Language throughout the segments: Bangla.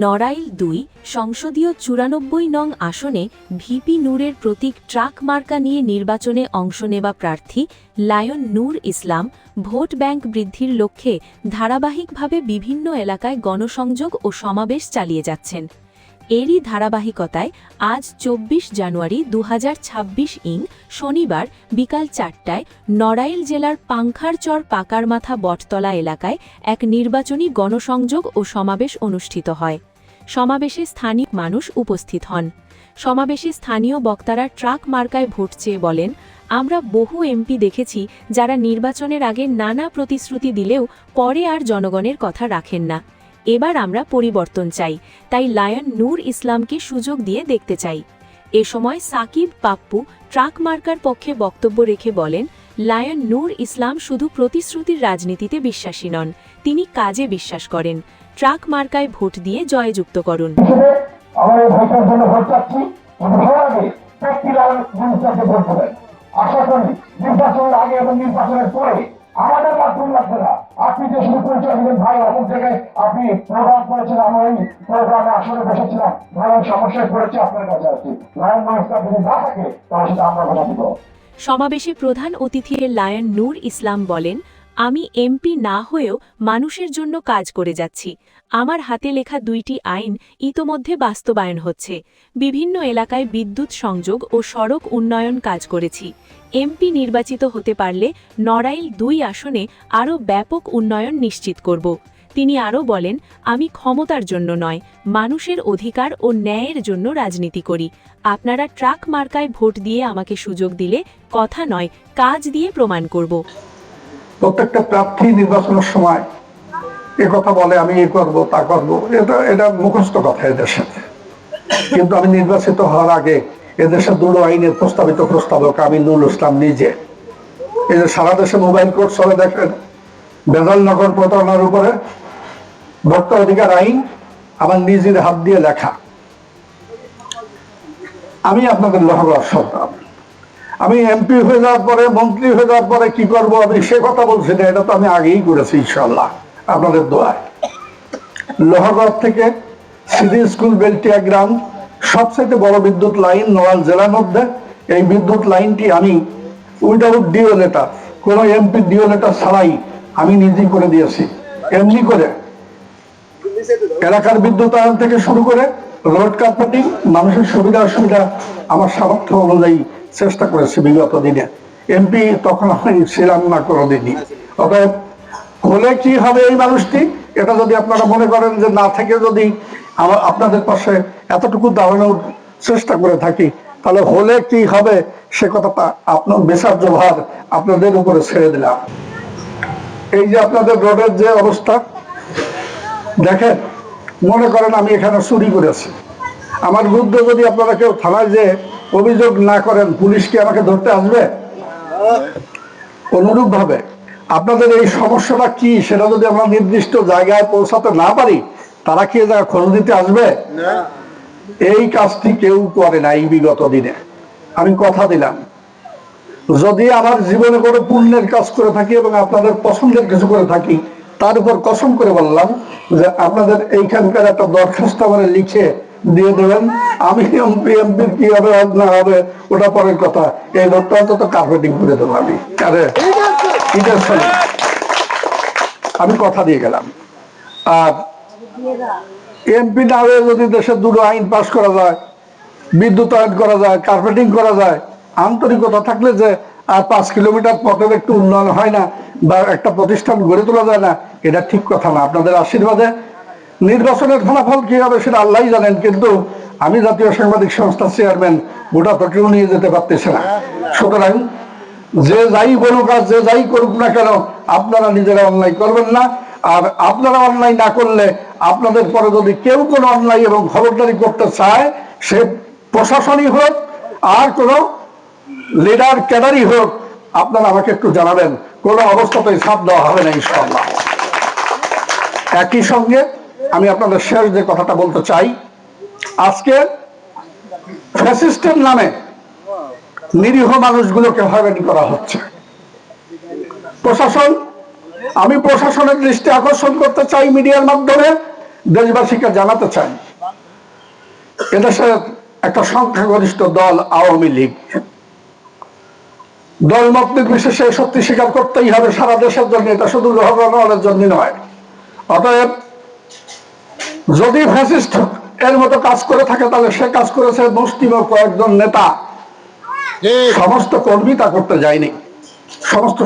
নড়াইল দুই সংসদীয় চুরানব্বই নং আসনে ভিপি নূরের প্রতীক ট্রাক মার্কা নিয়ে নির্বাচনে অংশ নেওয়া প্রার্থী Lion Noor Islam vote bank বৃদ্ধির লক্ষ্যে ধারাবাহিকভাবে বিভিন্ন এলাকায় গণসংযোগ ও সমাবেশ চালিয়ে যাচ্ছেন। এরই ধারাবাহিকতায় আজ চব্বিশ জানুয়ারি দু হাজার ছাব্বিশ ইং শনিবার বিকাল চারটায় নড়াইল জেলার পাংখারচর পাকারমাথা বটতলা এলাকায় এক নির্বাচনী গণসংযোগ ও সমাবেশ অনুষ্ঠিত হয়। সমাবেশে স্থানীয় মানুষ উপস্থিত হন। সমাবেশে স্থানীয় বক্তারা ট্রাক মার্কায় ভোট চেয়ে বলেন, আমরা বহু এমপি দেখেছি যারা নির্বাচনের আগে নানা প্রতিশ্রুতি দিলেও পরে আর জনগণের কথা রাখেন না। এবার আমরা পরিবর্তন চাই, তাই লায়ন নূর ইসলামকে সুযোগ দিয়ে দেখতে চাই। এ সময় সাকিব, পাপ্পু, ট্রাক মার্কার পক্ষে বক্তব্য রেখে বলেন, লায়ন নূর ইসলাম শুধু প্রতিশ্রুতির রাজনীতিতে বিশ্বাসী নন, তিনি কাজে বিশ্বাস করেন। ট্রাক মার্কায় ভোট দিয়ে জয়যুক্ত করুন। দেবেন। আশা করি নির্বাচনের আগে এবং নির্বাচনের পরে আমাদের মাধ্যম লাগবে না। আপনি যে শুরু পরিচয় দিলেন ভাই, অমুক জায়গায় আপনি প্রোগ্রাম করেছেন, আমি ওই প্রোগ্রামে আসলে বসেছিলাম। ভাই ওই সমস্যায় পড়েছে আপনার কাছে আসছি লাইন মানুষটা যদি না থাকে, তাহলে সেটা আমরা কথা দিব। সমাবেশে প্রধান অতিথি লায়ন নূর ইসলাম বলেন আমি এমপি না হয়েও মানুষের জন্য কাজ করে যাচ্ছি। আমার হাতে লেখা দুইটি আইন ইতোমধ্যে বাস্তবায়ন হচ্ছে। বিভিন্ন এলাকায় বিদ্যুৎ সংযোগ ও সড়ক উন্নয়ন কাজ করেছি। এমপি নির্বাচিত হতে পারলে নড়াইল দুই আসনে আরও ব্যাপক উন্নয়ন নিশ্চিত করব। তিনি আরও বলেন, আমি ক্ষমতার জন্য নয়, মানুষের অধিকার ও ন্যায়ের জন্য রাজনীতি করি। আপনারা ট্রাক মার্কায় ভোট দিয়ে আমাকে সুযোগ দিলে কথা নয়, কাজ দিয়ে প্রমাণ করব। প্রত্যেকটা প্রার্থী নির্বাচনের সময় এ কথা বলে, আমি এ করব, তা করব, এটা এটা মুখস্থ কথা এদের সাথে। কিন্তু আমি নির্বাচিত হওয়ার আগে এদেশের দুটো আইনের প্রস্তাবিত প্রস্তাবক আমি নুরুল ইসলাম নিজে। এই যে সারা দেশে মোবাইল কোর্ট চলে দেখেন, বেজাল নগর প্রতারণার উপরে ভোক্তা অধিকার আইন আমার নিজের হাত দিয়ে লেখা। আমি আপনাদের লহগড় সন্তান। আমি এমপি হয়ে যাওয়ার পরে, মন্ত্রী হয়ে যাওয়ার পরে কি করব? আমি সে কথা বলছি না, এটা তো আমি আগেই করেছি ইনশাল্লাহ আপনাদের দোয়ায়। লোহাগড় থেকে সিটি স্কুল, বেলটিয়া গ্রাম সবচেয়ে বড় বিদ্যুৎ লাইন নোয়াল জেলার মধ্যে। এই বিদ্যুৎ লাইনটি আমি উইদাউট ডিও লেটার, কোনো এমপি ডিও লেটার ছাড়াই আমি নিজেই করে দিয়েছি। এমনি করে এলাকার বিদ্যুৎ বিদ্যুতায়ন থেকে শুরু করে, রোড কার্পেটিং, মানুষের সুবিধা অসুবিধা আমার সামর্থ্য অনুযায়ী চেষ্টা করেছি বিগত দিনে। এমপি তখন আমি ছিলাম না কোনোদিনই। অতএব হলে কি হবে এই মানুষটি, এটা যদি আপনারা মনে করেন যে না থেকে যদি আমার আপনাদের পাশে এতটুকু দাঁড়ানোর চেষ্টা করে থাকি, তাহলে হলে কি হবে সে কথাটা আপনার বিচার্য ভার আপনাদের উপরে ছেড়ে দিলাম। এই যে আপনাদের রোডের যে অবস্থা, দেখেন, মনে করেন আমি এখানে চুরি করেছি। আমার বিরুদ্ধে যদি আপনারা কেউ থানায় যে অভিযোগ না করেন পুলিশ কি আমাকে ধরতে আসবে? অনুরূপ ভাবে আপনাদের এই সমস্যাটা কি? সেটা যদি আমরা নির্দিষ্ট জায়গায় পৌঁছাতে না পারি তারা কি এ জায়গায় খোঁজ দিতে আসবে? এই কাজটি কেউ করে না এই বিগত দিনে। আমি কথা দিলাম। যদি আমার জীবনে কোনো পুণ্যের কাজ করে থাকি এবং আপনাদের পছন্দের কিছু করে থাকি তার উপর কসম করে বললাম যে আপনাদের এইখানকার একটা দরখাস্ত আমার লিখে দিয়ে দেবেন। আমি এমপি, এমপির কি হবে না হবে, ওটা পরের কথা। এই লোকটা অন্তত কার্পেটিং করে দেবো আমি। আমি কথা দিয়ে গেলাম। আর এমপি না হয়ে যদি দেশের দুটো আইন পাস করা যায় বিদ্যুতায়ন করা যায় কার্পেটিং করা যায়, আন্তরিকতা থাকলে যে আর পাঁচ কিলোমিটার পথের একটু উন্নয়ন হয় না বা একটা প্রতিষ্ঠান গড়ে তোলা যায় না, এটা ঠিক কথা না। আপনাদের আশীর্বাদে নির্বাচনের ফলাফল কি হবে সেটা আল্লাহ জানেন, কিন্তু আমি জাতীয় সাংবাদিক সংস্থার চেয়ারম্যান গোটা তো কেউ নিয়ে যেতে পারতেছে না। সুতরাং যে যাই বলুক আর যে যাই করুক না কেন, আপনারা নিজেরা অন্যায় করবেন না। আর আপনারা অন্যায় না করলে আপনাদের পরে যদি কেউ কোনো অন্যায় এবং খবরদারি করতে চায়, সে প্রশাসনই হোক আর কোনো লিডার, ক্যাডারই হোক, আপনারা আমাকে একটু জানাবেন। কোনো অবস্থাতেই ছাপ দেওয়া হবে না ইনশাল্লাহ একই সঙ্গে আমি আপনাদের শেষ যে কথাটা বলতে চাই, আজকে ফ্যাসিস্টের নামে নিরীহ মানুষগুলোকে হয়রানি করা হচ্ছে। প্রশাসন, আমি প্রশাসনের দৃষ্টি আকর্ষণ করতে চাই মিডিয়ার মাধ্যমে, দেশবাসীকে জানাতে চাই। এদেশের একটা সংখ্যাগরিষ্ঠ দল আওয়ামী লীগ। দল মত নির্বিশেষে সত্যি স্বীকার করতেই হবে সারা দেশের জন্য, এটা শুধু জনগণের জন্য নয়। অতএব যদি ফ্যাসিস্ট এর মতো কাজ করে থাকে তাহলে সে কাজ করেছে ও কয়েকজন নেতা। সমস্ত কর্মী তা করতে যায়নি। সমস্ত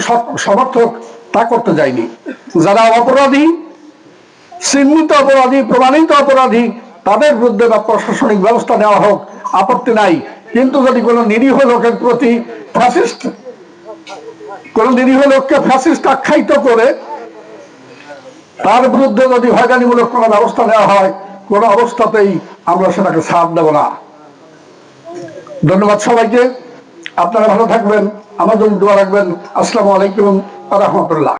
সমর্থক তা করতে যায়নি। যারা অপরাধী চিহ্নিত অপরাধী প্রমাণিত অপরাধী তাদের বিরুদ্ধে বা প্রশাসনিক ব্যবস্থা নেওয়া হোক আপত্তি নাই। কিন্তু যদি কোনো নিরীহ লোকের প্রতি ফ্যাসিস্ট কোন নিরীহ লোককে ফ্যাসিস্ট আখ্যায়িত করে তার বিরুদ্ধে যদি হয়রানিমূলক কোনো ব্যবস্থা নেওয়া হয়, কোন অবস্থাতেই আমরা সেটাকে ছাড় দেব না। ধন্যবাদ সবাইকে। আপনারা ভালো থাকবেন, আমার জন্য দোয়া রাখবেন। আসসালামু আলাইকুম রহমতুল্লাহ।